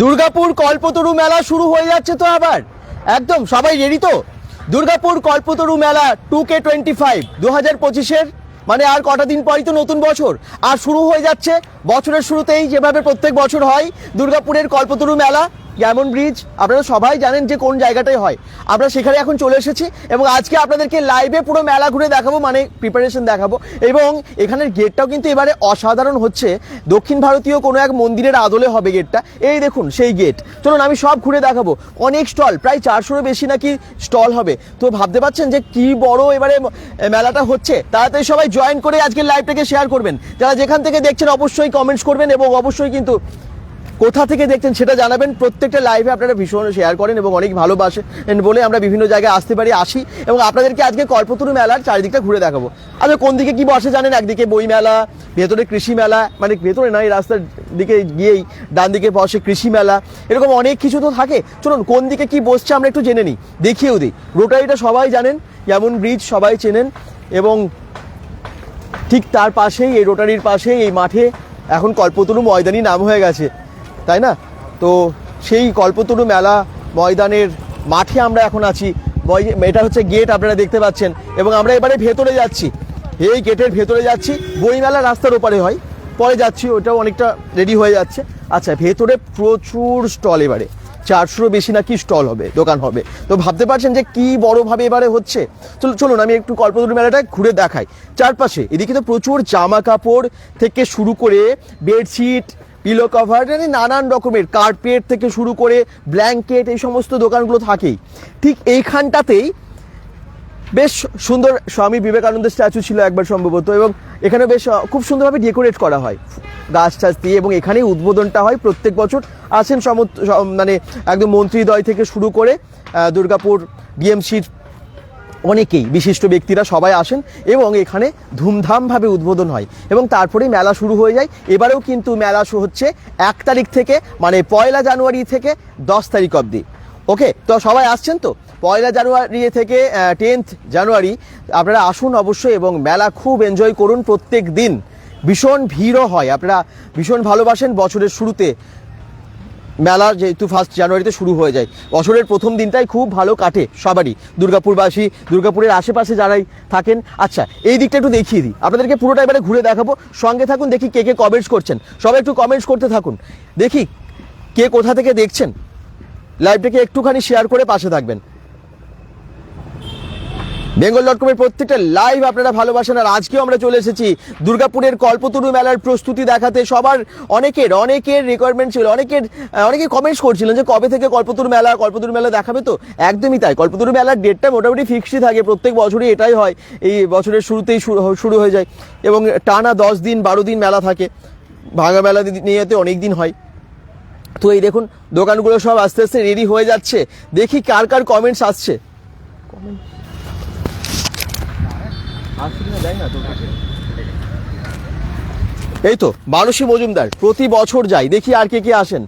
দুর্গাপুর কল্পতরু মেলা শুরু হয়ে যাচ্ছে তো আবার। একদম, সবাই রেডি তো? দুর্গাপুর কল্পতরু মেলা টু কে টোয়েন্টি ফাইভ দু হাজার পঁচিশের মানে আর কটা দিন পরই তো নতুন বছর। আর শুরু হয়ে যাচ্ছে বছরের শুরুতেই, যেভাবে প্রত্যেক বছর হয়, দুর্গাপুরের কল্পতরু মেলা। যেমন ব্রিজ আপনারা সবাই জানেন যে কোন জায়গাটায় হয়। আমরা সেখানে এখন চলে এসেছি এবং আজকে আপনাদেরকে লাইভে পুরো মেলা ঘুরে দেখাবো মানে প্রিপারেশন দেখাবো। এবং এখানের গেটটাও কিন্তু এবারে অসাধারণ হচ্ছে। দক্ষিণ ভারতীয় কোনো এক মন্দিরের আদলে হবে গেটটা এই দেখুন, সেই গেট চলুন, আমি সব ঘুরে দেখাবো। অনেক স্টল প্রায় চারশোরও বেশি নাকি স্টল হবে। তো ভাবতে পারছেন যে কি বড় এবারে মেলাটা হচ্ছে? তাড়াতাড়ি সবাই জয়েন করে আজকের লাইভটাকে শেয়ার করবেন। যারা যেখান থেকে দেখছেন, অবশ্যই কমেন্টস করবেন এবং অবশ্যই কিন্তু কোথা থেকে দেখছেন সেটা জানাবেন। প্রত্যেকটা লাইভে আপনারা ভীষণ শেয়ার করেন এবং অনেক ভালোবাসেন বলে আমরা বিভিন্ন জায়গায় আসতে পারি, আসি এবং আপনাদেরকে আজকে কল্পতরু মেলার চারিদিকটা ঘুরে দেখাবো। আচ্ছা কোন দিকে কি বসে জানেন? একদিকে বই মেলা, ভেতরে কৃষি মেলা মানে ভেতরে নয়, রাস্তার দিকে গিয়েই ডান দিকে বসে কৃষি মেলা, এরকম অনেক কিছু তো থাকে। চলুন, কোন দিকে কি বসছে আমরা একটু জেনে নিই। দেখিয়েও দিই। রোটারিটা সবাই জানেন যেমন ব্রিজ সবাই চেনেন এবং ঠিক তার পাশেই, এই রোটারির পাশেই, এই মাঠে এখন কল্পতরু ময়দানি নাম হয়ে গেছে। তাই না? তো সেই কল্পতরু মেলা ময়দানের মাঠে আমরা এখন আছি। এটা হচ্ছে গেট আপনারা দেখতে পাচ্ছেন। এবং আমরা এবারে ভেতরে যাচ্ছি। এই গেটের ভেতরে যাচ্ছি। বইমেলা রাস্তার ওপারে হয়। পরে যাচ্ছি, ওটাও অনেকটা রেডি হয়ে যাচ্ছে। আচ্ছা ভেতরে প্রচুর স্টল এবারে। চারশোরও বেশি নাকি স্টল হবে, দোকান হবে। তো ভাবতে পারছেন যে কি বড়ভাবে এবারে হচ্ছে? চলো, চলুন, আমি একটু কল্পতরু মেলাটা ঘুরে দেখাই। চারপাশে, এদিকে তো প্রচুর জামা কাপড় থেকে শুরু করে বেডশিট পিলো কভার মানে নানান রকমের কার্পেট থেকে শুরু করে ব্ল্যাঙ্কেট এই সমস্ত দোকানগুলো থাকেই। ঠিক এইখানটাতেই বেশ সুন্দর স্বামী বিবেকানন্দের স্ট্যাচু ছিল একবার সম্ভবত এবং এখানে বেশ খুব সুন্দরভাবে ডেকোরেট করা হয়। গাছ টাছ দিয়ে এবং এখানেই উদ্বোধনটা হয় প্রত্যেক বছর। সমত- সম- মানে একদম মন্ত্রীদ্বয় থেকে শুরু করে দুর্গাপুর ডিএমসির অনেকেই, বিশিষ্ট ব্যক্তিরা সবাই আসেন এবং এখানে ধুমধামভাবে উদ্বোধন হয় এবং তারপরেই মেলা শুরু হয়ে যায়। এবারেও কিন্তু মেলা হচ্ছে এক তারিখ থেকে মানে পয়লা জানুয়ারি থেকে দশ তারিখ অবধি। ওকে, তো সবাই আসছেন তো? পয়লা জানুয়ারি থেকে টেন্থ জানুয়ারি, আপনারা আসুন অবশ্যই এবং মেলা খুব এনজয় করুন প্রত্যেক দিন। ভীষণ ভিড়ও হয়। আপনারা ভীষণ ভালোবাসেন বছরের শুরুতে। মেলা যেহেতু ফার্স্ট জানুয়ারিতে শুরু হয়ে যায়। বছরের প্রথম দিনটাই খুব ভালো কাটে সবারই। দুর্গাপুরবাসী, দুর্গাপুরের আশেপাশে যারাই থাকেন। আচ্ছা এই দিকটা একটু দেখিয়ে দিই। আপনাদেরকে পুরোটা এবারে ঘুরে দেখাবো। সঙ্গে থাকুন, দেখি কে কে কমেন্টস করছেন। সবাই একটু কমেন্টস করতে থাকুন। দেখি কে কোথা থেকে দেখছেন। লাইভটাকে একটুখানি শেয়ার করে পাশে থাকবেন। বেঙ্গল ডট কমের প্রত্যেকটা লাইভ আপনারা ভালোবাসেন আর আজকেও আমরা চলে এসেছি দুর্গাপুরের কল্পতরু মেলার প্রস্তুতি দেখাতে। সবার অনেকের অনেকের রিকোয়ারমেন্ট ছিল, অনেকের অনেকে কমেন্টস করছিলেন যে কবে থেকে কল্পতরু মেলা কল্পতরু মেলা দেখাবে তো? একদমই তাই। কল্পতরু মেলার ডেটটা মোটামুটি ফিক্সডই থাকে। প্রত্যেক বছরই এটাই হয়। এই বছরের শুরুতেই শুরু হয়ে যায়। এবং টানা দশ দিন, বারো দিন মেলা থাকে। ভাঙা মেলা নিয়েতে অনেক দিন হয়। তো এই দেখুন, দোকানগুলো সব আস্তে আস্তে রেডি হয়ে যাচ্ছে। দেখি কার কার কমেন্টস আসছে। এই তো মানসী মজুমদার, প্রতি বছর যাই, দেখি আর কে কে আসেন।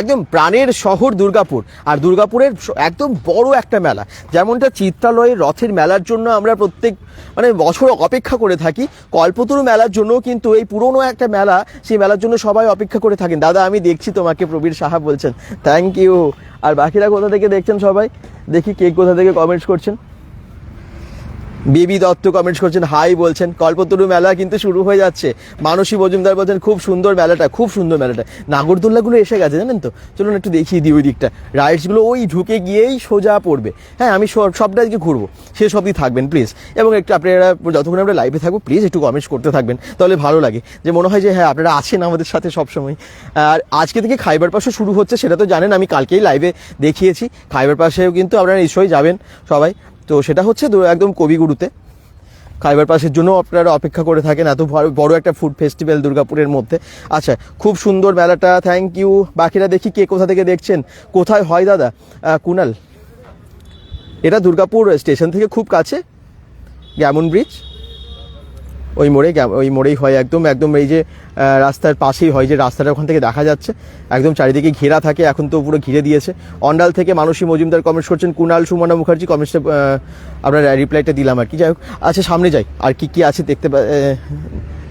একদম প্রাণের শহর দুর্গাপুর, আর দুর্গাপুরের একদম বড় একটা মেলা। যেমনটা চিত্রালয়ের রথের মেলার জন্য আমরা প্রত্যেক মানে বছর অপেক্ষা করে থাকি, কল্পতরু মেলার জন্য কিন্তু এই পুরনো একটা মেলা, সেই মেলার জন্য সবাই অপেক্ষা করে থাকেন। দাদা, আমি দেখছি তোমাকে, প্রবীর সাহা বলছেন। থ্যাংক ইউ আর বাকিরা কোথা থেকে দেখছেন সবাই? দেখি কে কোথা থেকে কমেন্টস করছেন। বেবি দত্ত কমেন্টস করছেন হাই বলছেন, কল্পতরু মেলা কিন্তু শুরু হয়ে যাচ্ছে। মানসী মজুমদার বলছেন, খুব সুন্দর মেলাটা, খুব সুন্দর মেলাটা। নাগরদোল্লাগুলো এসে গেছে, জানেন তো? চলুন একটু দেখিয়ে দিই ওই দিকটা। রাইডসগুলো ওই ঢুকে গিয়েই সোজা পড়বে। হ্যাঁ আমি সব- সবটা আজকে ঘুরবো। শেষ অবধি থাকবেন প্লিজ এবং একটু আপনারা যতক্ষণ আমরা লাইভে থাকব প্লিজ একটু কমেন্টস করতে থাকবেন, তাহলে ভালো লাগে। যে মনে হয় যে হ্যাঁ আপনারা আছেন আমাদের সাথে সবসময়। আর আজকে থেকে খাইবার পাশে শুরু হচ্ছে, সেটা তো জানেন, আমি কালকেই লাইভে দেখিয়েছি। খাইবার পাশেও কিন্তু আপনারা নিশ্চয়ই যাবেন সবাই। তো সেটা হচ্ছে একদম কবিগুরুতে। খাইবার পাসের জন্য আপনারা অপেক্ষা করে থাকেন এত বড় একটা ফুড ফেস্টিভ্যাল দুর্গাপুরের মধ্যে। আচ্ছা খুব সুন্দর মেলাটা থ্যাংক ইউ বাকিরা দেখি কে কোথা থেকে দেখছেন? কোথায় হয় দাদা? কুনাল। এটা দুর্গাপুর স্টেশন থেকে খুব কাছে গ্যামন ব্রিজ ওই মোড়ে ওই মোড়েই হয় একদম একদম এই যে রাস্তার পাশেই হয়, যে রাস্তাটা ওখান থেকে দেখা যাচ্ছে। একদম চারিদিকে ঘেরা থাকে, এখন তো পুরো ঘিরে দিয়েছে। অন্ডাল থেকে মানসী মজুমদার কমেন্টস করছেন, কুনাল সুমনা মুখার্জি কমেন্টসটা আপনার রিপ্লাইটা দিলাম আর কি। যাই হোক আচ্ছা সামনে যাই, আর কি কি আছে দেখতে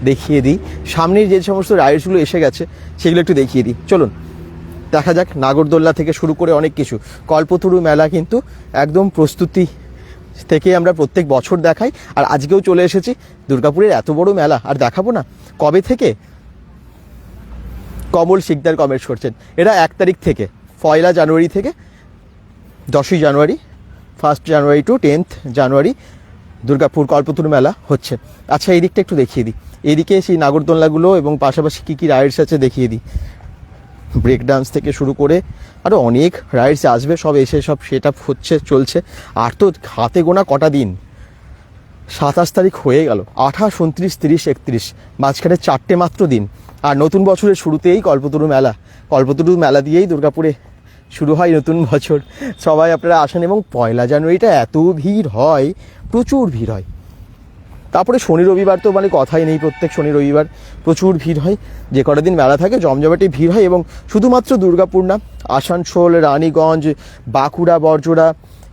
দেখিয়ে দিই। সামনের যে সমস্ত রাইডসগুলো এসে গেছে, সেগুলো একটু দেখিয়ে দিই। চলুন, দেখা যাক, নাগরদোল্লা থেকে শুরু করে অনেক কিছু। কল্পতরু মেলা কিন্তু একদম প্রস্তুতি থেকে আমরা প্রত্যেক বছর দেখাই, আর আজকেও চলে এসেছি দুর্গাপুরের এত বড় মেলা। আর দেখাবো না, কবে থেকে? কমল শিকদার কমেন্টস করছেন। এটা এক তারিখ থেকে, পয়লা জানুয়ারি থেকে, দশই January first January to tenth January Durgapur Kalpataru মেলা হচ্ছে। আচ্ছা এই দিকটা একটু দেখিয়ে দিই। এদিকে সেই নাগরদোলনাগুলো এবং পাশাপাশি কী কী রাইডস আছে দেখিয়ে দিই। ব্রেক ডান্স থেকে শুরু করে আরও অনেক রাইডস আসবে, সব এসে সব সেট হচ্ছে, চলছে। আর তো হাতে গোনা কটা দিন? সাতাশ তারিখ হয়ে গেল, আঠাশ, উনত্রিশ, তিরিশ, একত্রিশ, মাঝখানে চারটে মাত্র দিন। আর নতুন বছরের শুরুতেই কল্পতরু মেলা। কল্পতরু মেলা দিয়েই দুর্গাপুরে শুরু হয় নতুন বছর। সবাই আপনারা আসেন এবং পয়লা জানুয়ারিটা এত ভিড় হয়, প্রচুর ভিড় হয়। তারপরে শনি রবিবার তো মানে কথাই নেই, প্রত্যেক শনি রবিবার প্রচুর ভিড় হয়। যে কটা দিন মেলা থাকে, জমজমাটি ভিড় হয় এবং শুধুমাত্র দুর্গাপুর না, আসানসোল, রানীগঞ্জ, বাঁকুড়া, বরজোড়া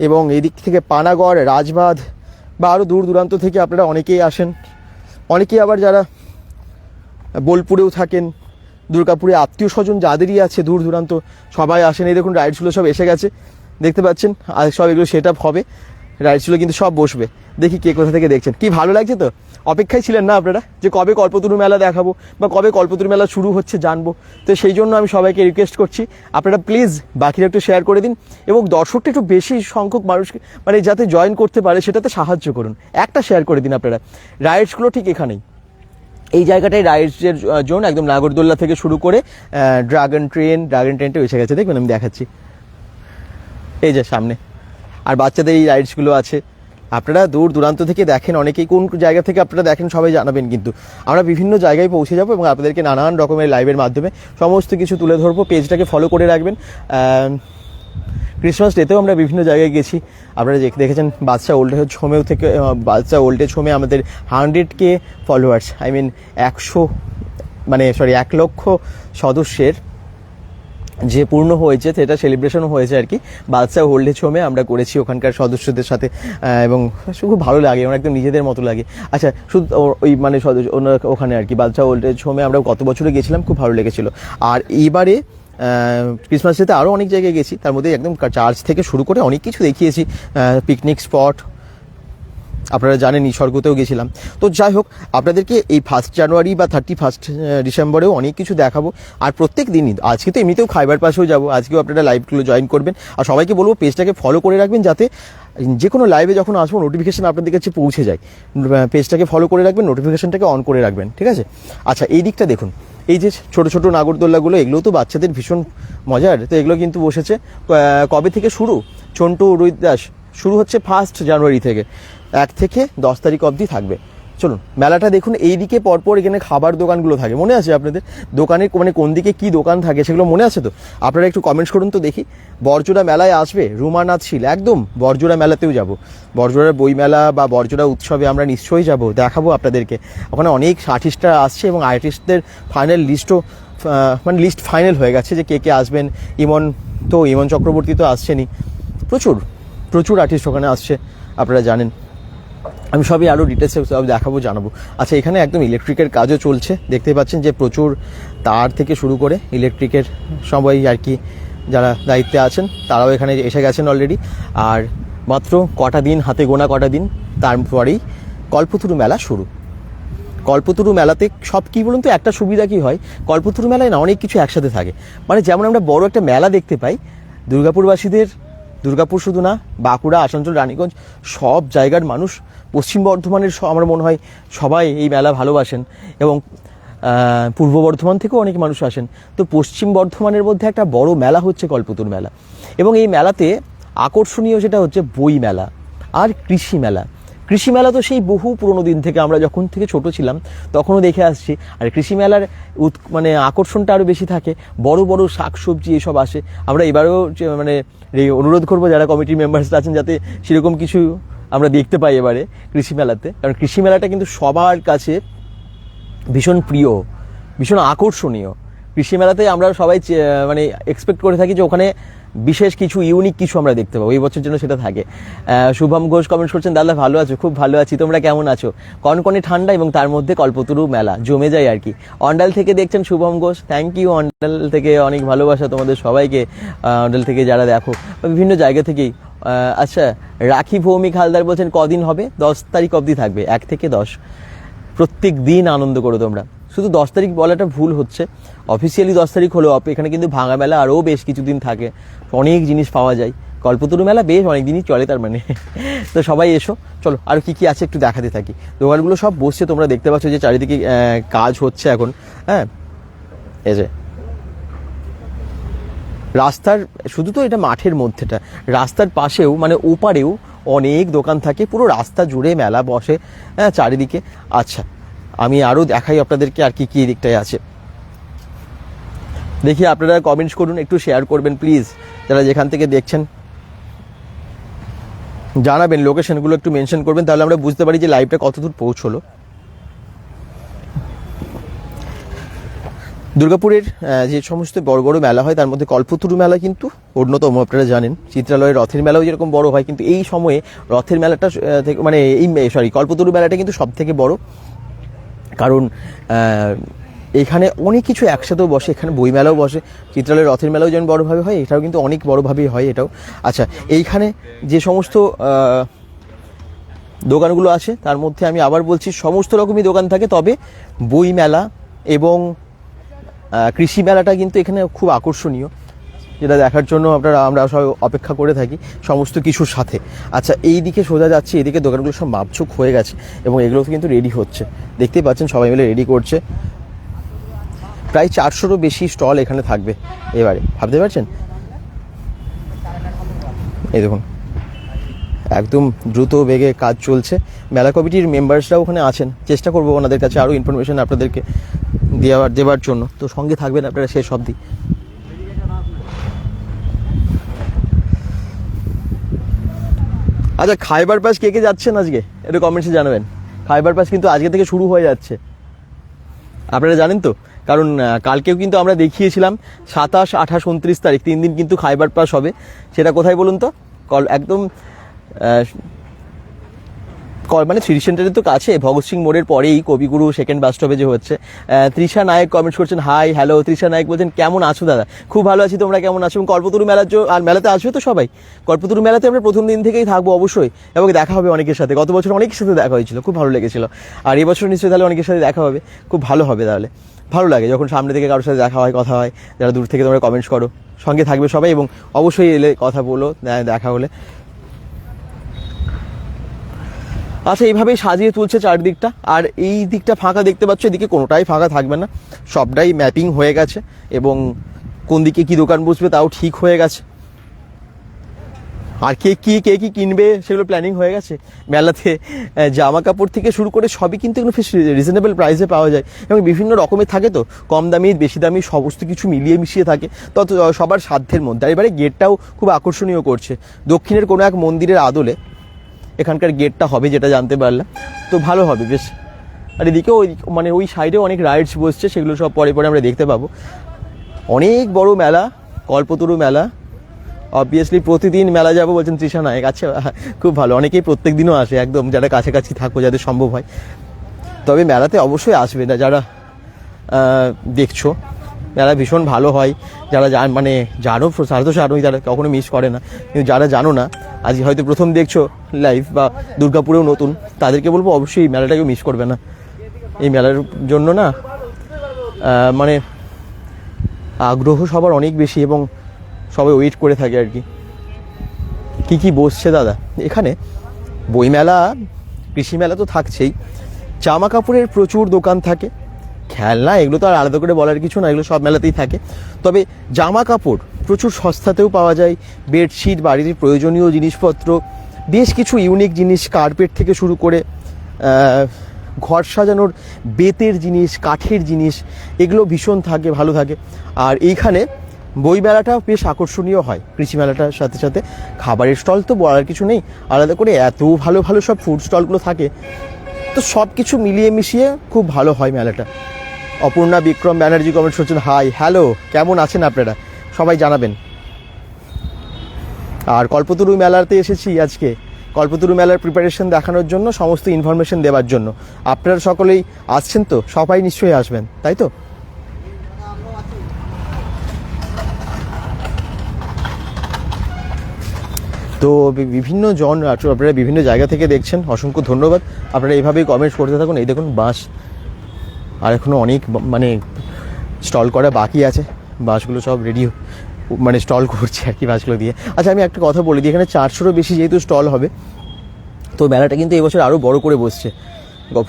এবং এদিক থেকে পানাগড়, রাজবাঁধ বা আরও দূর দূরান্ত থেকে আপনারা অনেকেই আসেন। অনেকেই আবার যারা বোলপুরেও থাকেন, দুর্গাপুরে আত্মীয় স্বজন যাদেরই আছে দূর দূরান্ত সবাই আসেন। এই দেখুন রাইডসগুলো সব এসে গেছে। দেখতে পাচ্ছেন আর সব এগুলো সেট হবে। রাইডসগুলো কিন্তু সব বসবে। দেখি কে কোথা থেকে দেখছেন। কি ভালো লাগছে তো? অপেক্ষায় ছিলেন না আপনারা? যে কবে কল্পতরু মেলা দেখাবো বা কবে কল্পতরু মেলা শুরু হচ্ছে জানব। তো সেই জন্য আমি সবাইকে রিকোয়েস্ট করছি, আপনারা প্লিজ বাকিরা একটু শেয়ার করে দিন এবং দর্শকটা একটু বেশি সংখ্যক মানুষকে মানে যাতে জয়েন করতে পারে সেটাতে সাহায্য করুন। একটা শেয়ার করে দিন আপনারা। রাইডসগুলো ঠিক এখানেই। এই জায়গাটায় রাইডসের জোন একদম নাগরদোল্লা থেকে শুরু করে ড্রাগন ট্রেন ড্রাগন ট্রেনটা এসে গেছে। দেখবেন আমি দেখাচ্ছি। এই যে সামনে। আর বাচ্চাদের এই রাইডসগুলো আছে। আপনারা দূর দূরান্ত থেকে দেখেন, অনেকেই কোন জায়গা থেকে আপনারা দেখেন সবাই জানাবেন কিন্তু। আমরা বিভিন্ন জায়গায় পৌঁছে যাব এবং আপনাদেরকে নানান রকমের লাইভের মাধ্যমে সমস্ত কিছু তুলে ধরবো। পেজটাকে ফলো করে রাখবেন। ক্রিসমাস ডেতেও আমরা বিভিন্ন জায়গায় গেছি। আপনারা দেখ- দেখেছেন বাচ্চা ওল্ড হোমেও থেকে বাচ্চা ওল্ড এজ হোমে আমাদের hundred K followers I mean একশো মানে সরি এক লক্ষ সদস্যের যে পূর্ণ হয়েছে, সেটা সেলিব্রেশনও হয়েছে আর কি। বাচ্চা ওল্ড এজ আমরা করেছি ওখানকার সদস্যদের সাথে এবং খুব ভালো লাগে আমার একদম নিজেদের মতো লাগে। আচ্ছা শুধু ওই মানে ওখানে আর কি বাচ্চা ওল্ড এজ হোমে আমরা গত বছরে গেছিলাম, খুব ভালো লেগেছিল। আর এইবারে ক্রিসমাস ডেতে আরও অনেক জায়গায় গেছি, তার মধ্যে একদম চার্চ থেকে শুরু করে অনেক কিছু দেখিয়েছি পিকনিক স্পট আপনারা জানেন স্বর্গতেও গেছিলাম। তো যাই হোক, আপনাদেরকে এই ফার্স্ট জানুয়ারি বা থার্টি ফার্স্ট ডিসেম্বরেও অনেক কিছু দেখাবো। আর প্রত্যেক দিনই, আজকে তো এমনিতেও খাইবার পাশেও যাব, আজকেও আপনারা লাইভগুলো জয়েন করবেন। আর সবাইকে বলব পেজটাকে ফলো করে রাখবেন যাতে যে কোনো লাইভে যখন আসব নোটিফিকেশান আপনাদের কাছে পৌঁছে যায়। পেজটাকে ফলো করে রাখবেন নোটিফিকেশনটাকে অন করে রাখবেন, ঠিক আছে? আচ্ছা এই দিকটা দেখুন। এই যে ছোট ছোট নাগরদোল্লাগুলো, এগুলো তো বাচ্চাদের ভীষণ মজার। তো এগুলো কিন্তু বসেছে কবে থেকে শুরু? চন্টু রোহিত দাস শুরু হচ্ছে ফার্স্ট জানুয়ারি থেকে। এক থেকে দশ তারিখ অবধি থাকবে। চলুন, মেলাটা দেখুন, এইদিকে পরপর এখানে খাবার দোকানগুলো থাকে। মনে আছে আপনাদের? দোকানের মানে কোন দিকে কি দোকান থাকে সেগুলো মনে আছে তো? আপনারা একটু কমেন্টস করুন তো দেখি। বরজোড়া মেলায় আসবে রুমানাথ শীল। একদম বরজোড়া মেলাতেও যাব। বরজোড়ার বই মেলা বা বরজোড়া উৎসবে আমরা নিশ্চয়ই যাব, দেখাবো আপনাদেরকে। ওখানে অনেক আর্টিস্টরা আসছে এবং আর্টিস্টদের ফাইনাল লিস্টও মানে লিস্ট ফাইনাল হয়ে গেছে যে কে কে আসবেন। ইমন তো, ইমন চক্রবর্তী তো আসছেনই। প্রচুর প্রচুর আর্টিস্ট ওখানে আসছে, আপনারা জানেন। আমি সবই আরও ডিটেলসে সব দেখাবো, জানাব। আচ্ছা এখানে একদম ইলেকট্রিকের কাজও চলছে। দেখতে পাচ্ছেন যে প্রচুর তার থেকে শুরু করে ইলেকট্রিকের সবাই আর কি যারা দায়িত্বে আছেন, তারাও এখানে এসে গেছেন অলরেডি আর মাত্র কটা দিন, হাতে গোনা কটা দিন, তারপরেই কল্পতরু মেলা শুরু। কল্পতরু মেলাতে সব কী বলুন তো, একটা সুবিধা কি হয়? কল্পতরু মেলায় না অনেক কিছু একসাথে থাকে। মানে যেমন আমরা বড় একটা মেলা দেখতে পাই, দুর্গাপুরবাসীদের দুর্গাপুর শুধু না, বাঁকুড়া, আসানসোল, রানীগঞ্জ সব জায়গার মানুষ পশ্চিম বর্ধমানের আমার মনে হয় সবাই এই মেলা ভালোবাসেন এবং পূর্ব বর্ধমান থেকেও অনেক মানুষ আসেন। তো পশ্চিম বর্ধমানের মধ্যে একটা বড় মেলা হচ্ছে কল্পতরু মেলা। এবং এই মেলাতে আকর্ষণীয় সেটা হচ্ছে বই মেলা আর কৃষি মেলা। কৃষি মেলা তো সেই বহু পুরোনো দিন থেকে আমরা যখন থেকে ছোট ছিলাম, তখনও দেখে আসছি। আর কৃষি মেলার উৎ মানে আকর্ষণটা আরও বেশি থাকে। বড় বড় শাক সবজি এসব আসে। আমরা এবারেও মানে অনুরোধ করব যারা কমিটির মেম্বার্সরা আছেন যাতে সেরকম কিছু আমরা দেখতে পাই এবারে কৃষি মেলাতে কারণ কৃষি মেলাটা কিন্তু সবার কাছে ভীষণ প্রিয়, ভীষণ আকর্ষণীয়। কৃষি মেলাতে আমরা সবাই মানে এক্সপেক্ট করে থাকি যে ওখানে বিশেষ কিছু ইউনিক কিছু আমরা দেখতে পাবো, এই বছর জন্য সেটা থাকে। শুভম ঘোষ কমেন্ট করছেন, দাদা, ভালো আছো? খুব ভালো আছি, তোমরা কেমন আছো? কনকনে ঠান্ডা এবং তার মধ্যে কল্পতরু মেলা, জমে যায় আর কি। অন্ডাল থেকে দেখছেন শুভম ঘোষ থ্যাংক ইউ অন্ডাল থেকে অনেক ভালোবাসা তোমাদের সবাইকে অন্ডাল থেকে যারা দেখো। বিভিন্ন জায়গা থেকেই আচ্ছা রাখি ভৌমিক হালদার বলছেন, কদিন হবে? দশ তারিখ অবধি থাকবে, এক থেকে দশ। প্রত্যেক দিন আনন্দ করো তোমরা। শুধু দশ তারিখ বলাটা ভুল হচ্ছে। অফিসিয়ালি দশ তারিখ অপ- এখানে কিন্তু ভাঙা মেলা আরও বেশ কিছুদিন থাকে। অনেক জিনিস পাওয়া যায়। কল্পতরু মেলা বেশ অনেক দিনই চলে তার মানে। তো সবাই এসো। চলো, আর কি কি আছে একটু দেখাতে থাকি। দোকানগুলো সব বসছে, তোমরা দেখতে পাচ্ছ যে চারিদিকে কাজ হচ্ছে এখন। হ্যাঁ? এই যে। রাস্তার, শুধু তো এটা মাঠের মধ্যেটা। রাস্তার পাশেও মানে ওপারেও অনেক দোকান থাকে। পুরো রাস্তা জুড়ে মেলা বসে হ্যাঁ চারিদিকে। আচ্ছা আমি আরও দেখাই আপনাদেরকে আর কি কী দিকটায় আছে। দেখি আপনারা কমেন্টস করুন, একটু শেয়ার করবেন প্লিজ যারা যেখান থেকে দেখছেন। জানাবেন লোকেশনগুলো একটু মেনশন করবেন, তাহলে আমরা বুঝতে পারি যে লাইভটা কতদূর পৌঁছলো। দুর্গাপুরের যে সমস্ত বড় বড় মেলা হয়, তার মধ্যে কল্পতরু মেলা কিন্তু অন্যতম, আপনারা জানেন। চিত্রালয়ের রথের মেলাও যেরকম বড় হয়, কিন্তু এই সময়ে রথের মেলাটা থেকে মানে এই সরি কল্পতরু মেলাটা কিন্তু সব থেকে বড়। কারণ এখানে অনেক কিছু একসাথেও বসে, এখানে বইমেলাও বসে, চিত্রালয়ের রথের মেলাও যেমন বড়োভাবে হয়, এটাও কিন্তু অনেক বড়োভাবেই হয় এটাও। আচ্ছা এইখানে যে সমস্ত দোকানগুলো আছে, তার মধ্যে আমি আবার বলছি, সমস্ত রকমই দোকান থাকে, তবে বইমেলা এবং কৃষি মেলাটা কিন্তু এখানে খুব আকর্ষণীয়। যেটা দেখার জন্য আপনারা, আমরা সবাই অপেক্ষা করে থাকি সমস্ত কিছুর সাথে। আচ্ছা এই দিকে সোজা যাচ্ছে, এদিকে দোকানগুলো সব মাপচুক হয়ে গেছে এবং এগুলো কিন্তু রেডি হচ্ছে। দেখতেই পাচ্ছেন, সবাই মিলে রেডি করছে। প্রায় চারশোরও বেশি স্টল এখানে থাকবে এবারে। ভাবতে পারছেন? এই দেখুন, একদম দ্রুত বেগে কাজ চলছে। মেলা কমিটির মেম্বার্সরাও ওখানে আছেন। চেষ্টা করব ওনাদের কাছে আরও ইনফরমেশান আপনাদেরকে দেওয়ার দেওয়ার জন্য। তো সঙ্গে থাকবেন আপনারা শেষ অবধি। আচ্ছা খাইবার পাস কে কে যাচ্ছেন আজকে? একটু কমেন্টসে জানাবেন। খাইবার পাস কিন্তু আজকে থেকে শুরু হয়ে যাচ্ছে। আপনারা জানেন তো? কারণ কালকেও কিন্তু আমরা দেখিয়েছিলাম সাতাশ, আঠাশ, উনত্রিশ তারিখ, তিন দিন কিন্তু খাইবার পাস হবে। সেটা কোথায় বলুন তো? কল একদম মানে থ্রি সেন্টারের তো কাছে, ভগৎ সিং মোড়ের পরেই কবিগুরু সেকেন্ড বাস স্টপে যে হচ্ছে। তৃষা নায়ক কমেন্টস করছেন হাই হ্যালো তৃষা নায়ক বলছেন, কেমন আছো দাদা? খুব ভালো আছি, তোমরা কেমন আছো? এবং কল্পতরু মেলার আর মেলাতে আসবে তো সবাই? কল্পতরু মেলাতে আমরা প্রথম দিন থেকেই থাকব অবশ্যই, এবং দেখা হবে অনেকের সাথে। গত বছর অনেকের সাথে দেখা হয়েছিল, খুব ভালো লেগেছিল। আর এই বছর নিশ্চয়ই তাহলে অনেকের সাথে দেখা হবে, খুব ভালো হবে তাহলে। ভালো লাগে যখন সামনে থেকে কারোর সাথে দেখা হয়, কথা হয়, যারা দূর থেকে তোমরা কমেন্টস করো। সঙ্গে থাকবে সবাই, এবং অবশ্যই এলে কথা বলো, দেখা হলে। আচ্ছা এইভাবেই সাজিয়ে তুলছে চারদিকটা। আর এই দিকটা ফাঁকা দেখতে পাচ্ছ, এদিকে কোনোটাই ফাঁকা থাকবে না। সবটাই ম্যাপিং হয়ে গেছে এবং কোন দিকে কি দোকান বসবে তাও ঠিক হয়ে গেছে। আর কে কি কে কি কিনবে সেগুলো প্ল্যানিং হয়ে গেছে। মেলাতে জামা কাপড় থেকে শুরু করে সবই কিন্তু এগুলো রিজনেবল প্রাইসে পাওয়া যায়। এবং বিভিন্ন রকমের থাকে তো, কম দামি, বেশি দামি, সমস্ত কিছু মিলিয়ে মিশিয়ে থাকে। তত, সবার সাধ্যের মধ্যে। আর এবারে গেটটাও খুব আকর্ষণীয় করছে। দক্ষিণের কোনো এক মন্দিরের আদলে এখানকার গেটটা হবে যেটা জানতে পারলাম। তো ভালো হবে, বেশ। আর এদিকে ওই মানে ওই সাইডে অনেক রাইডস বসছে, সেগুলো সব পরে পরে আমরা দেখতে পাবো। অনেক বড় মেলা, কল্পতরু মেলা। অবভিয়াসলি প্রতিদিন মেলা যাব বলছেন তৃষা নায়ক আচ্ছা খুব ভালো। অনেকেই প্রত্যেক দিনও আসে একদম, যারা কাছাকাছি থাকো, যাদের সম্ভব হয়। তবে মেলাতে অবশ্যই আসবে না, যারা দেখছ। মেলা ভীষণ ভালো হয়। যারা মানে জানো সারা তো জানোই তারা কখনো মিস করে না। কিন্তু যারা জানো না আজ হয়তো প্রথম দেখছ লাইভ বা দুর্গাপুরেও নতুন, তাদেরকে বলব অবশ্যই এই মেলাটাকে মিস করবে না। এই মেলার জন্য না মানে আগ্রহ সবার অনেক বেশি এবং সবাই ওয়েট করে থাকে আর কি। কি কি বসছে দাদা? এখানে বইমেলা কৃষি মেলা তো থাকছেই। জামা কাপড়ের প্রচুর দোকান থাকে। খেলনা এগুলো তো আর আলাদা করে বলার কিছু না, এগুলো সব মেলাতেই থাকে। তবে জামা কাপড় প্রচুর সস্তাতেও পাওয়া যায়, বেডশিট, বাড়ির প্রয়োজনীয় জিনিসপত্র, বেশ কিছু ইউনিক জিনিস কার্পেট থেকে শুরু করে ঘর সাজানোর বেতের জিনিস, কাঠের জিনিস, এগুলো ভীষণ থাকে, ভালো থাকে। আর এইখানে বই মেলাটাও বেশ আকর্ষণীয় হয় কৃষি মেলাটার সাথে সাথে। খাবারের স্টল তো বলার কিছু নেই, আলাদা করে এত ভালো ভালো সব ফুড স্টলগুলো থাকে। তো সব কিছু মিলিয়ে মিশিয়ে খুব ভালো হয় মেলাটা। অপূর্ণা, বিক্রম ব্যানার্জি কমেন্ট করছেন হাই হ্যালো কেমন আছেন আপনারা? সবাই জানাবেন। আর কল্পতরু মেলাতে এসেছি আজকে। কল্পতরু মেলার প্রিপারেশন দেখানোর জন্য, সমস্ত ইনফরমেশন দেওয়ার জন্য। আপনারা সকলেই আসছেন তো? সবাই নিশ্চয়ই আসবেন, তাই তো? তো বিভিন্ন জন, আপনারা বিভিন্ন জায়গা থেকে দেখছেন, অসংখ্য ধন্যবাদ। আপনারা এইভাবেই কমেন্টস করতে থাকুন। এই দেখুন বাস আর এখনও অনেক মানে স্টল করা বাকি আছে। বাসগুলো সব রেডি মানে স্টল করছে আর কি বাসগুলো দিয়ে। আচ্ছা আমি একটা কথা বলে দিই, এখানে চারশোরও বেশি যেহেতু স্টল হবে, তো মেলাটা কিন্তু এবছর আরও বড় করে বসছে।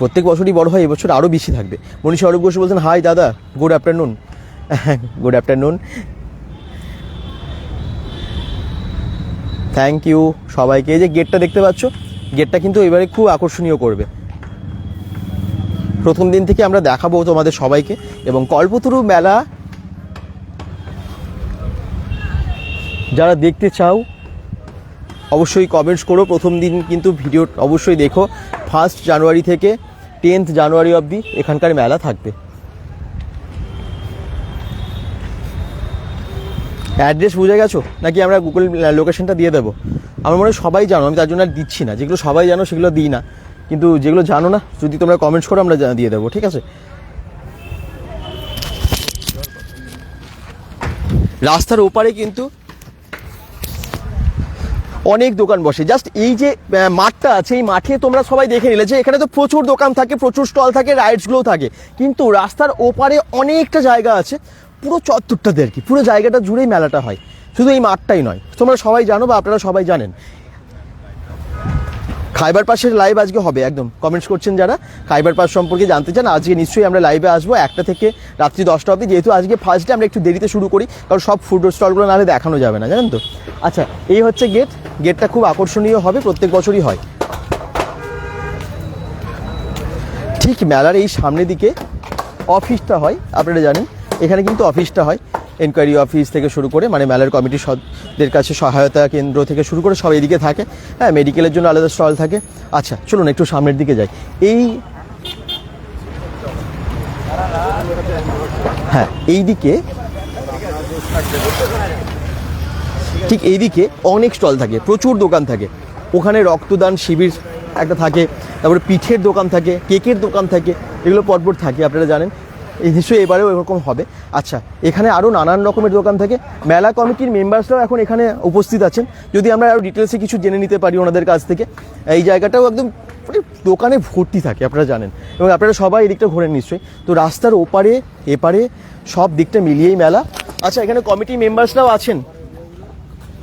প্রত্যেক বছরই বড় হয়, এবছর আরও বেশি থাকবে। মনীষা অরূপ ঘোষ বলছেন হাই দাদা good afternoon good afternoon thank you সবাইকে। এই যে গেটটা দেখতে পাচ্ছ গেটটা কিন্তু এবারে খুব আকর্ষণীয় করবে। প্রথম দিন থেকে আমরা দেখাবো তোমাদের সবাইকে। এবং কল্পতরু মেলা যারা দেখতে চাও, অবশ্যই কমেন্টস করো। প্রথম দিন কিন্তু ভিডিও অবশ্যই দেখো। ফার্স্ট জানুয়ারি থেকে টেন্থ জানুয়ারি অবধি এখানকার মেলা থাকবে। অ্যাড্রেস বুঝে গেছো? নাকি আমরা গুগল লোকেশনটা দিয়ে দেবো? আমার মনে হয় সবাই জানো, আমি তার জন্য আর দিচ্ছি না। যেগুলো সবাই জানো, সেগুলো দিই না। কিন্তু যেগুলো জানো না, যদি তোমরা কমেন্টস করো, আমরা দিয়ে দেবো, ঠিক আছে? রাস্তার ওপারে কিন্তু অনেক দোকান বসে। জাস্ট এই যে মাঠটা আছে, এই মাঠে তোমরা সবাই দেখে নিলে যে এখানে তো প্রচুর দোকান থাকে, প্রচুর স্টল থাকে রাইডসগুলোও থাকে। কিন্তু রাস্তার ওপারে অনেকটা জায়গা আছে, পুরো চত্বরটাতে আর কি, পুরো জায়গাটা জুড়েই মেলাটা হয়। শুধু এই মাঠটাই নয়। তোমরা সবাই জানো বা আপনারা সবাই জানেন খাইবার পাসের লাইভ আজকে হবে, একদম। কমেন্টস করছেন যারা, খাইবার পাস সম্পর্কে জানতে চান, আজকে নিশ্চয়ই আমরা লাইভে আসব, একটা থেকে রাত্রি দশটা অবধি। যেহেতু আজকে ফার্স্ট ডে আমরা একটু দেরিতে শুরু করি, কারণ সব ফুড স্টলগুলো নাহলে দেখানো যাবে না, জানেন তো? আচ্ছা এই হচ্ছে গেট গেটটা খুব আকর্ষণীয় হবে, প্রত্যেক বছরই হয়। ঠিক মেলার এই সামনের দিকে অফিসটা হয়, আপনারা জানেন, এখানে কিন্তু অফিসটা হয়। এনকোয়ারি অফিস থেকে শুরু করে মানে মেলার কমিটির সদদের কাছে সহায়তা কেন্দ্র থেকে শুরু করে সব এদিকে থাকে। হ্যাঁ মেডিকেলের জন্য আলাদা স্টল থাকে। আচ্ছা চলুন একটু সামনের দিকে যাই। এই হ্যাঁ এই দিকে ঠিক এইদিকে অনেক স্টল থাকে, প্রচুর দোকান থাকে। ওখানে রক্তদান শিবির একটা থাকে, তারপরে পিঠের দোকান থাকে, কেকের দোকান থাকে, এগুলো পরপর থাকে, আপনারা জানেন। নিশ্চয়ই এবারেও এরকম হবে। আচ্ছা এখানে আরও নানান রকমের দোকান থাকে। মেলা কমিটির মেম্বার্সরাও এখন এখানে উপস্থিত আছেন। যদি আমরা আরও ডিটেলসে কিছু জেনে নিতে পারি ওনাদের কাছ থেকে। এই জায়গাটাও একদম মানে দোকানে ভর্তি থাকে, আপনারা জানেন। এবং আপনারা সবাই এদিকটা ঘোরেন নিশ্চয়ই। তো রাস্তার ওপারে, এপারে সব দিকটা মিলিয়েই মেলা। আচ্ছা এখানে কমিটি মেম্বার্সরাও আছেন।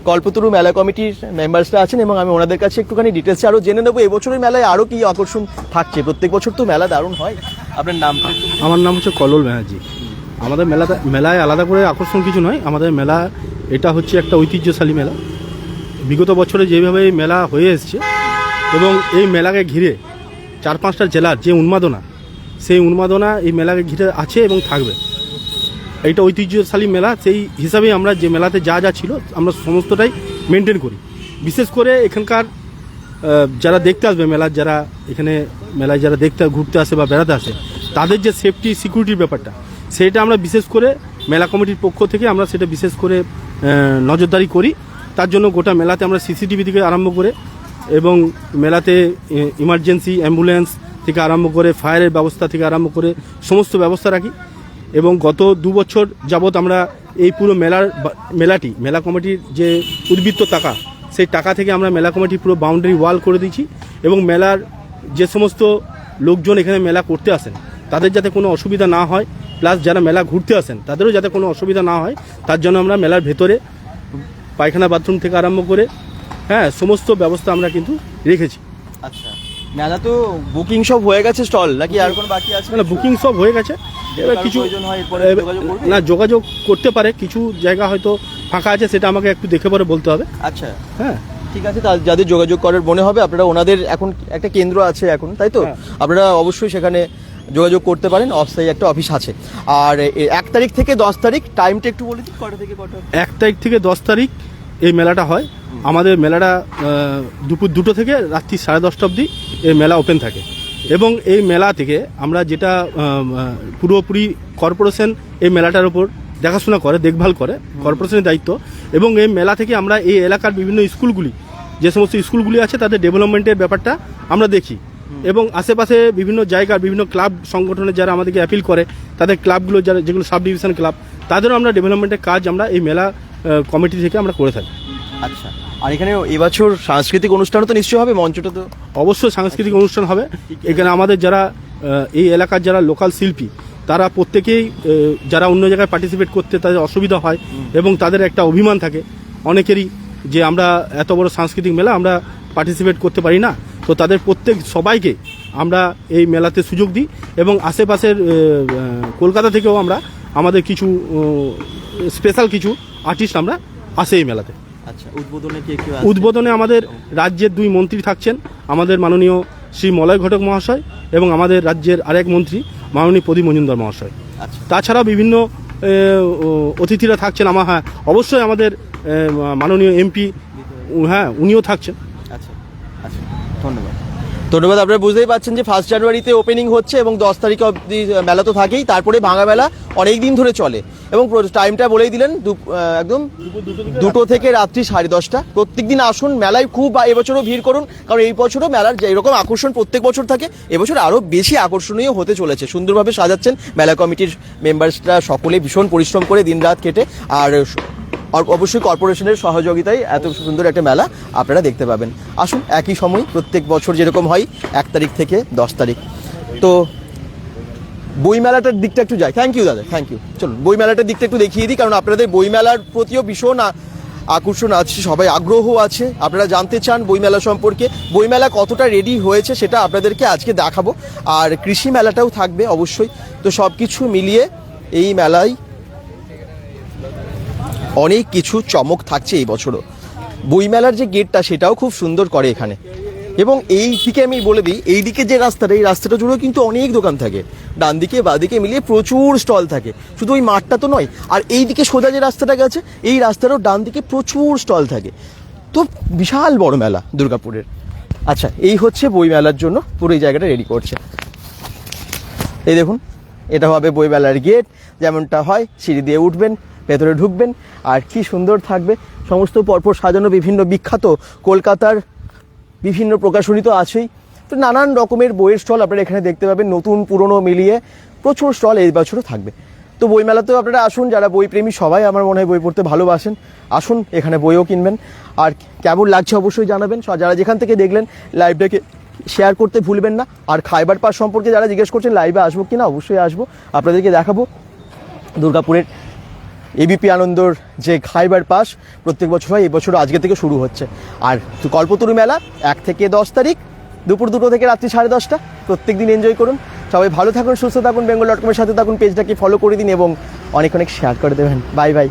কল্পতরু মেলা কমিটির মেম্বার্সরা আছেন এবং আমি ওনাদের কাছে একটুখানি ডিটেলসে আরও জেনে নেব। এবছরের মেলায় আরও কি আকর্ষণ থাকছে? প্রত্যেক বছর তো মেলা দারুণ হয়। আপনার নাম? আমার নাম হচ্ছে কলল ব্যানার্জি। আমাদের মেলাতে মেলায় আলাদা করে আকর্ষণ কিছু নয়। আমাদের মেলা এটা হচ্ছে একটা ঐতিহ্যশালী মেলা। বিগত বছরে যেভাবে এই মেলা হয়ে এসছে এবং এই মেলাকে ঘিরে চার পাঁচটা জেলার যে উন্মাদনা, সেই উন্মাদনা এই মেলাকে ঘিরে আছে এবং থাকবে। এইটা ঐতিহ্যশালী মেলা। সেই হিসাবেই আমরা যে মেলাতে যা যা ছিল, আমরা সমস্তটাই মেনটেন করি। বিশেষ করে এখানকার যারা দেখতে আসবে মেলার যারা এখানে মেলায় যারা দেখতে, ঘুরতে আসে বা বেড়াতে আসে, তাদের যে সেফটি সিকিউরিটির ব্যাপারটা, সেটা আমরা বিশেষ করে মেলা কমিটির পক্ষ থেকে আমরা সেটা বিশেষ করে নজরদারি করি। তার জন্য গোটা মেলাতে আমরা সিসিটিভি থেকে আরম্ভ করে এবং মেলাতে ইমার্জেন্সি অ্যাম্বুলেন্স থেকে আরম্ভ করে ফায়ারের ব্যবস্থা থেকে আরম্ভ করে সমস্ত ব্যবস্থা রাখি। এবং গত দু বছর যাবৎ আমরা এই পুরো মেলার মেলাটি, মেলা কমিটির যে উদ্বৃত্ত টাকা সেই টাকা থেকে আমরা মেলা কমিটি পুরো বাউন্ডারি ওয়াল করে দিয়েছি এবং মেলার যে সমস্ত লোকজন এখানে মেলা করতে আসেন, তাদের যাতে কোনো অসুবিধা না হয় প্লাস যারা মেলা ঘুরতে আসেন, তাদেরও যাতে কোনো অসুবিধা না হয়, তার জন্য আমরা মেলার ভেতরে পায়খানা বাথরুম থেকে আরম্ভ করে হ্যাঁ সমস্ত ব্যবস্থা আমরা কিন্তু রেখেছি। আচ্ছা। মেলা তো বুকিং সব হয়ে গেছে স্টল নাকি আর কোনো বাকি আছে? মানে বুকিং সব হয়ে গেছে। এবার কিছু? না যোগাযোগ করতে পারে কিছু জায়গা হয়তো ফাঁকা আছে সেটা আমাকে একটু দেখে পরে বলতে হবে। আচ্ছা। হ্যাঁ। ঠিক আছে যাদের যোগাযোগ করার মনে হবে আপনারা ওনাদের এখন একটা কেন্দ্র আছে এখন তাই তো? হ্যাঁ। আপনারা অবশ্যই সেখানে যোগাযোগ করতে পারেন অস্থায়ী একটা অফিস আছে। আর এক তারিখ থেকে দশ তারিখ টাইমটা একটু বলে দিন কটা থেকে কটা এক তারিখ থেকে দশ তারিখ এই মেলাটা হয়। আমাদের মেলাটা দুপুর দুটো থেকে রাত্রি সাড়ে দশটা অবধি এই মেলা ওপেন থাকে। এবং এই মেলা থেকে আমরা যেটা পুরোপুরি কর্পোরেশন এই মেলাটার উপর দেখাশোনা করে, দেখভাল করে কর্পোরেশনের দায়িত্ব। এবং এই মেলা থেকে আমরা এই এলাকার বিভিন্ন স্কুলগুলি, যে সমস্ত স্কুলগুলি আছে তাদের ডেভেলপমেন্টের ব্যাপারটা আমরা দেখি। এবং আশেপাশে বিভিন্ন জায়গার, বিভিন্ন ক্লাব সংগঠনের যারা আমাদেরকে অ্যাপিল করে, তাদের ক্লাবগুলো যারা, যেগুলো সাব ডিভিশন ক্লাব তাদেরও আমরা ডেভেলপমেন্টের কাজ আমরা এই মেলা কমিটি থেকে আমরা করে থাকি। আচ্ছা। আর এখানে এবছর সাংস্কৃতিক অনুষ্ঠানও তো নিশ্চয়ই হবে, মঞ্চটা তো? অবশ্যই সাংস্কৃতিক অনুষ্ঠান হবে। এখানে আমাদের যারা এই এলাকার যারা লোকাল শিল্পী, তারা প্রত্যেকেই যারা অন্য জায়গায় পার্টিসিপেট করতে তাদের অসুবিধা হয় এবং তাদের একটা অভিমান থাকে। অনেকেরই যে আমরা এত বড় সাংস্কৃতিক মেলা আমরা পার্টিসিপেট করতে পারি না। তো তাদের প্রত্যেক সবাইকে আমরা এই মেলাতে সুযোগ দিই এবং আশেপাশের কলকাতা থেকেও আমরা আমাদের কিছু স্পেশাল কিছু আর্টিস্ট আমরা আসে এই মেলাতে। আচ্ছা উদ্বোধনে কে কে উদ্বোধনে আমাদের রাজ্যের দুই মন্ত্রী থাকছেন। আমাদের মাননীয় শ্রী মলয় ঘটক মহাশয় এবং আমাদের রাজ্যের আরেক মন্ত্রী মাননীয় প্রদীপ মজুমদার মহাশয়। আচ্ছা। তাছাড়া বিভিন্ন অতিথিরা থাকছেন। আমার হ্যাঁ অবশ্যই আমাদের মাননীয় এমপি হ্যাঁ উনিও থাকছেন। ধন্যবাদ, আপনারা বুঝতেই পারছেন যে ফার্স্ট জানুয়ারিতে ওপেনিং হচ্ছে এবং দশ তারিখ অবধি মেলা তো থাকেই, তারপরে ভাঙা মেলা অনেক দিন ধরে চলে। এবং টাইমটা বলেই দিলেন একদম দুটো থেকে রাত্রি সাড়ে দশটা। প্রত্যেক দিন আসুন, মেলায় খুব এবছরও ভিড় করুন, কারণ এই বছরও মেলার এরকম আকর্ষণ প্রত্যেক বছর থাকে, এবছর আরও বেশি আকর্ষণীয় হতে চলেছে। সুন্দরভাবে সাজাচ্ছেন মেলা কমিটির মেম্বার্সরা সকলে ভীষণ পরিশ্রম করে দিন রাত কেটে, আর অবশ্যই কর্পোরেশনের সহযোগিতায় এত সুন্দর একটা মেলা আপনারা দেখতে পাবেন। আসুন, একই সময় প্রত্যেক বছর যেরকম হয়, এক তারিখ থেকে দশ তারিখ। তো বই মেলাটার দিকটা একটু যাই। থ্যাংক ইউ দাদা থ্যাংক ইউ চলুন, বই মেলাটার দিকটা একটু দেখিয়ে দিই, কারণ আপনাদের বই মেলার প্রতিও ভীষণ আকর্ষণ আছে, সবাই আগ্রহ আছে। আপনারা জানতে চান বইমেলা সম্পর্কে বইমেলা কতটা রেডি হয়েছে সেটা আপনাদেরকে আজকে দেখাবো। আর কৃষি মেলাটাও থাকবে অবশ্যই। তো সব কিছু মিলিয়ে এই মেলায় অনেক কিছু চমক থাকছে এই বছরও। বইমেলার যে গেটটা, সেটাও খুব সুন্দর করে এখানে। এবং এই দিকে আমি বলে দিই, এই দিকে যে রাস্তাটা, এই রাস্তাটা জুড়েও কিন্তু অনেক দোকান থাকে। ডান দিকে, বা দিকে মিলিয়ে প্রচুর স্টল থাকে। শুধু ওই মাঠটা তো নয়, আর এই দিকে সোজা যে রাস্তাটা গেছে, এই রাস্তারও ডান দিকে প্রচুর স্টল থাকে। তো বিশাল বড় মেলা দুর্গাপুরের। আচ্ছা এই হচ্ছে বই মেলার জন্য, পুরো এই জায়গাটা রেডি করছে। এই দেখুন, এটা হবে বইমেলার গেট, যেমনটা হয়, সিঁড়ি দিয়ে উঠবেন ভেতরে ঢুকবেন আর কি সুন্দর থাকবে। সমস্ত পরপর সাজানো বিভিন্ন বিখ্যাত কলকাতার বিভিন্ন প্রকাশনী তো আছেই। তো নানান রকমের বইয়ের স্টল আপনারা এখানে দেখতে পাবেন, নতুন, পুরনো মিলিয়ে প্রচুর স্টল এই বছরও থাকবে। তো বইমেলাতেও আপনারা আসুন, যারা বইপ্রেমী, সবাই আমার মনে হয় বই পড়তে ভালোবাসেন, আসুন এখানে বইও কিনবেন। আর কেমন লাগছে অবশ্যই জানাবেন যারা যেখান থেকে দেখলেন লাইভটাকে শেয়ার করতে ভুলবেন না। আর খাইবার পাস সম্পর্কে যারা জিজ্ঞেস করছেন, লাইভে আসব কিনা? অবশ্যই আসব। আপনাদেরকে দেখাবো দুর্গাপুরের এবিপি আনন্দর যে খাইবার পাস, প্রত্যেক বছর হয় এবছর আজকে থেকে শুরু হচ্ছে। আর কল্পতরু মেলা, এক থেকে দশ তারিখ, দুপুর দুটো থেকে রাত্রি সাড়ে দশটা। প্রত্যেক দিন এনজয় করুন। সবাই ভালো থাকুন, সুস্থ থাকুন বেঙ্গল ডট কমের সাথে থাকুন পেজটাকে ফলো করে দিন এবং অনেক অনেক শেয়ার করে দেবেন। Bye bye